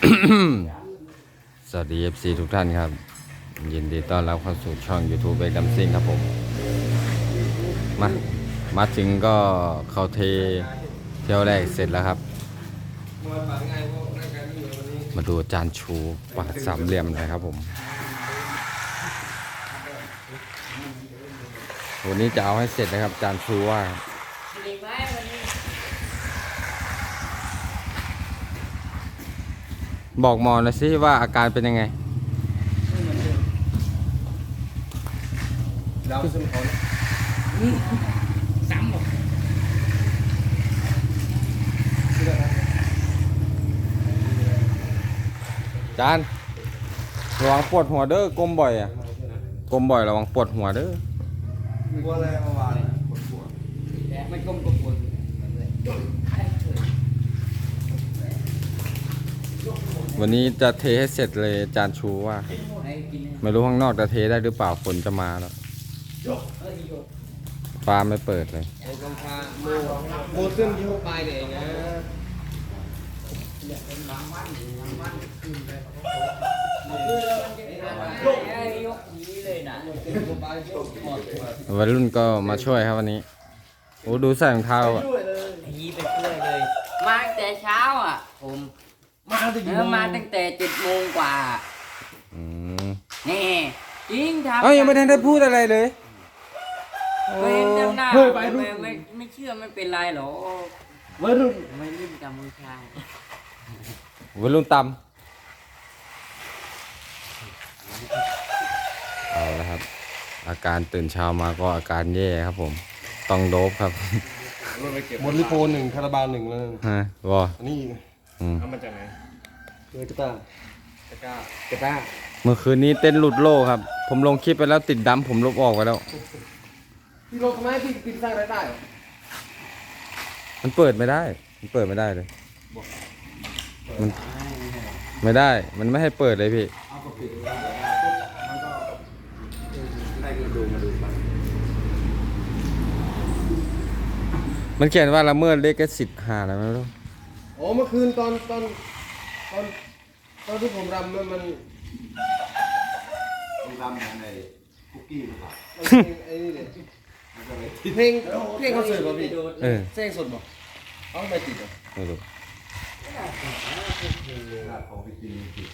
สวัสดี FC ทุกท่านครับ ยินดีต้อนรับเข้าสู่ช่อง YouTube เบกดัมซิงครับผม มา มาถึงก็เขาเทเที่ยวแรกเสร็จแล้วครับ มาดูจานชูปาดสามเหลี่ยมเลยครับผม วันนี้จะเอาให้เสร็จนะครับจานชูว่าด็กไว้วันนี้ บอกหมอหน่อยสิว่าอาการเป็นยังไงดาวซึ่งเขาซ้ำหมดจานระวังปวดหัวเด้อกลมบ่อยอะกลมบ่อยระวังปวดหัวเด้อ กลัวอะไรเมื่อวานปวดปวดแต่ไม่ก้มก็ปวด วันนี้จะเทให้เสร็จเลยจานชูว่าให้กินไม่รู้ข้างนอกจะเทได้หรือเปล่าฝนจะมาแล้วเอ้ยโยกฟ้าไม่เปิดเลยไอ้กำพาโมโมซึ่งที่เขาไปเนี่ยนะเอ้ยยกนี้เลยนะเขาไปหมดวัยรุ่นก็มาช่วยครับวันนี้ โอ้ดูใส่รองเท้าอะ ช่วยเลย ยีไปช่วยเลย มาตั้งแต่เช้าอะ ผม มาถึงเออมาตั้งแต่เจ็ดโมงกว่าอืมนี่จริงทำเอ้ายังไม่ทันได้พูดอะไรเลยโอ้เห็นจำหน้าเฮ้ยไปไม่รุ่นไม่ไม่ไม่เชื่อไม่เป็นไรหรอกวัยรุ่นไม่รุ่นกัมพูชาวัยรุ่นตำเอาละครับ อาการตื่นเช้ามาก็อาการแย่ครับผม ต้องโดบครับบนลิโพหนึ่งคาราบาลหนึ่งเลยฮะวออันนี้อื มเอามาจากไหนเจอกระตาตะก้ากระตาเมื่อคืนนี้เต้นหลุดโลกครับ ผมลงคลิปไปแล้วติดดำผมลบออกไปแล้ว พี่ลงทำไมพี่พี่สร้างรายได้มันเปิดไม่ได้ มันเปิดไม่ได้เลย มันไม่ได้ มันไม่ให้เปิดเลยพี่ให้มาดูมาดูมามันเขียนว่าละเมิดเลขสิทธิ์หาอะไรไม่รู้โอ้เมื่อคืนตอนตอนตอนตอนที่ผมรำมันมันมีรำเหมือนในคุกกี้หรือเปล่ามันเพลงไอ้นี่เนี่ยเพลงเพลงคอนเสิร์ตป่ะพี่เออเพลงสดป่ะเอ้าไม่ติดเหรอไม่รู้ของพี่กินผิด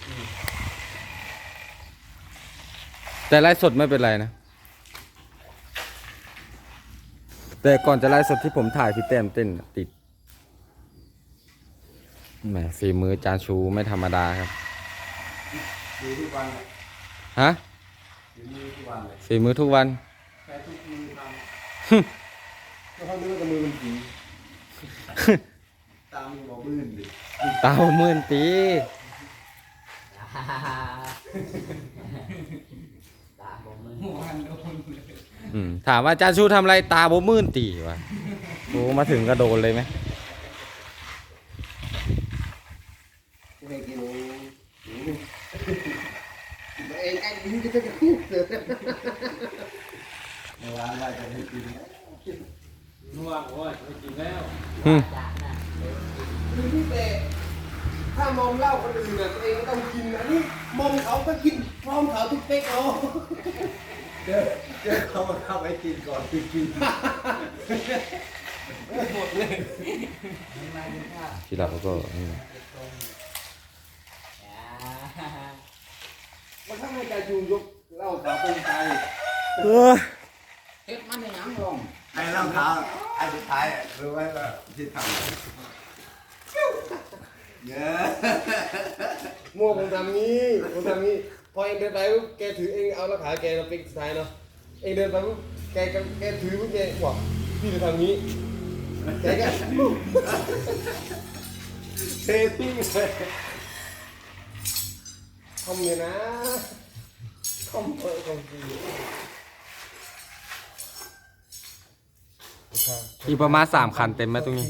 แต่ไลฟ์สดไม่เป็นไรนะ แต่ก่อนจะไลฟ์สดที่ผมถ่ายพี่แต้มเต้นน่ะติด แหมฝีมือจานชูไม่ธรรมดาครับดูทุกวันเลยฮะกินมือทุกวันเลยฝีมือทุกวัน แค่ทุกมือทแล้วเขานึกว่ากับมือมันผีำตามมือบอกมื่นดิเตาหมื่นปีตาผมมืออืมถามว่าจานชูทำอะไรตาบ่มื่นตีวะโอ้มาถึงก็โดนเลยไหม เพลงกินเองไอ้ยิ้มจะจะคู่เลย ในร้าน ว่าจะให้กินนัวโอ้ยไม่กินแล้วอืมจากน่ะคือพี่เตะถ้ามอมเหล้าคนอื่นน่ะตัวเองก็ต้องกินนะนี่มอมเขาก็กินพร้อมเขาทุกเป๊กเอาเจอเจอเขามาเข้าไปกินก่อนคือกินหมดเลยทีหลังก็อืมมันถ้าไม่ใจจูงยกเหล้าขาวเป็นไทย เออเฮ็ดมันในน้ำลงไอ้รองเท้าไอ้สุดท้ายอะรู้ไหมว่าที่ทำเยอะมั่วผมทำงี้ผมทำงี้พอเองเดินไปปุ๊บแกถือเองเอาแล้วขาแกมาปิกสุดท้ายเนาะเองเดินไปปุ๊บแกก็แกถือปุ๊บแกบอกพี่จะทำงี้แกก็เทติ้งเลยทำเลยนะทำเปิดของจ อีประมาณสามคันเต็มไหมตรงนี้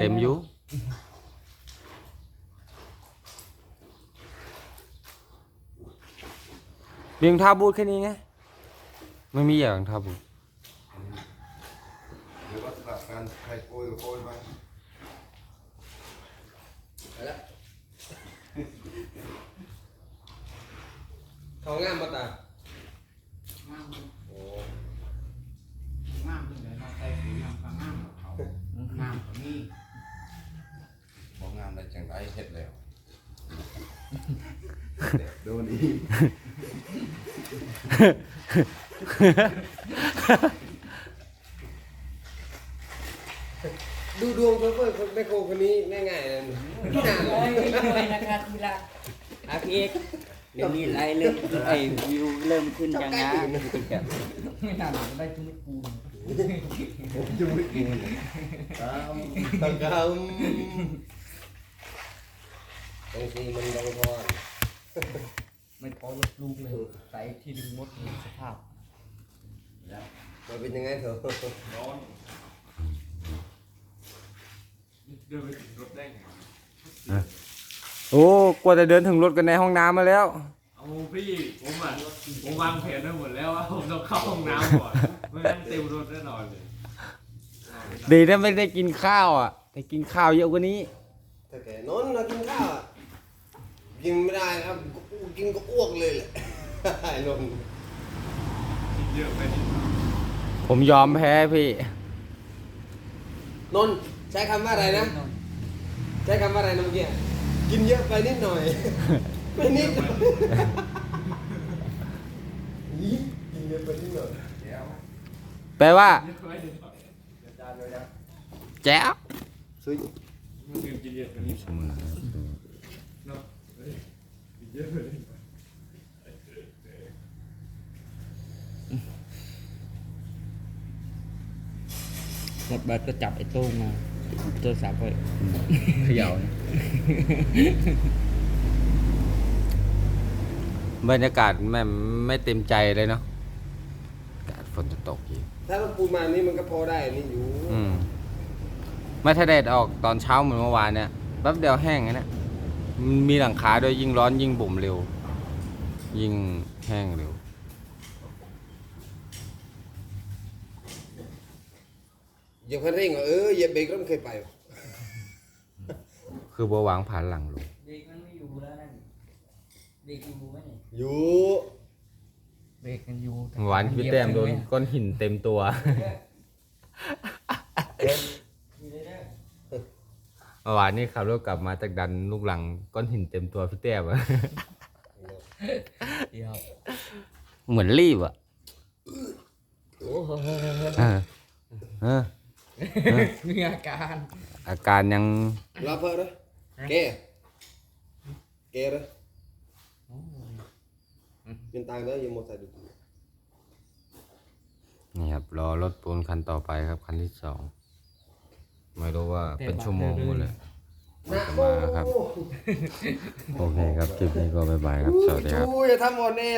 เต็มอยู่เบียงท่าบูดแค่นี้ไงไม่มีอย่างท่าบูดเดี๋ยวบันรขางามปตาามของเขางามกว่านี้บอกงามได้จังไรเฮ็ดแล้วโดนอีกดูดวงโชเฟอร์คนแม่โคคนนี้ง่ายๆเลยพี่นานโอ้ยช่วยนะครับทีละอาพีเอกเดี๋ยวนี้ไล่เริ่มไอ้วิวเริ่มขึ้นยังนะไม่นานได้จุดปูจุ้ยกิน ตะกำบางทีมันต้องทอนไม่พอรถลูกเลยใส่ที่ดึงมดมีสภาพมันเป็นยังไงเถอะเดินไปถึงรถได้ไงโอ้กว่าจะเดินถึงรถกันในห้องน้ำมาแล้ว เอาพี่ผมอะผมวางแผนไว้หมดแล้วว่าผมต้องเข้าห้องน้ำก่อน ไม่งั้นเต็มรถแน่นอนเลยดีนะไม่ได้กินข้าวอะแต่กินข้าวเยอะกว่านี้ถ้าแกนอนนะกินข้าวอะกินไม่ได้ครับกินก็อ้วกเลยแหละ ไอ้นนท์กินเยอะไปนิดผมยอมแพ้พี่ นนท์ใช้คำว่าอะไรนะ ใช้คำว่าอะไรนะเมื่อกี้กินเยอะไปนิดหน่อยไม่นิดหน่อยนี่กินเยอะไปนิดหน่อย แปลว่าเยอะไปนิดหน่อยแจ๋วซื้อมันกินกินเยอะไปนิดหน่อยเนาะเฮ้ยกินเยอะไปนิดหน่อยหมดบัตรก็จับไอ้โต้งมาโทรศัพท์ไปเขย่าบรรยากาศแม่ไม่เต็มใจเลยเนาะอากาศ ฝนจะตกอีก ถ้าเราปูนมานี่มันก็พอได้นี่อยู่อืมไม่ถ้าแดดออกตอนเช้าเหมือนเมื่อวานเนี่ยแป๊บเดียวแห้งนะเนี่ยมันมีหลังคาด้วยยิ่งร้อนยิ่งบ่มเร็ว ยิ่งแห้งเร็วเหยียบคันเร่งเหรอเออเหยียบเบรกแล้วมันเคยไปวะคือบัววางผ่านหลังลงเด็กมันไม่อยู่แล้วนั่นเด็กอยู่ไหมเนี่ยอยู่ เด็กกันอยู่เมื่อวานพี่แต้มโดนก้อนหินเต็มตัวอยู่เลยเด้อเมื่อวานนี่ขับรถกลับมาจากดันลูกหลังก้อนหินเต็มตัวพี่แต้มอะเดี๋ยวเหมือนรีบอะโอ้เออเออมีอาการ อาการยังรับเพิ่มเลยแกแกเลย เป็นตังค์แล้วยังหมดใส่ดูนี่ครับรอรถปูนคันต่อไปครับคันที่สองไม่รู้ว่าเป็นชั่วโมงหมดเลยนะมาครับ โอเคครับคลิปนี้ก็บ๊ายบายครับสวัสดีครับชูอย่าทำอ่อนแอ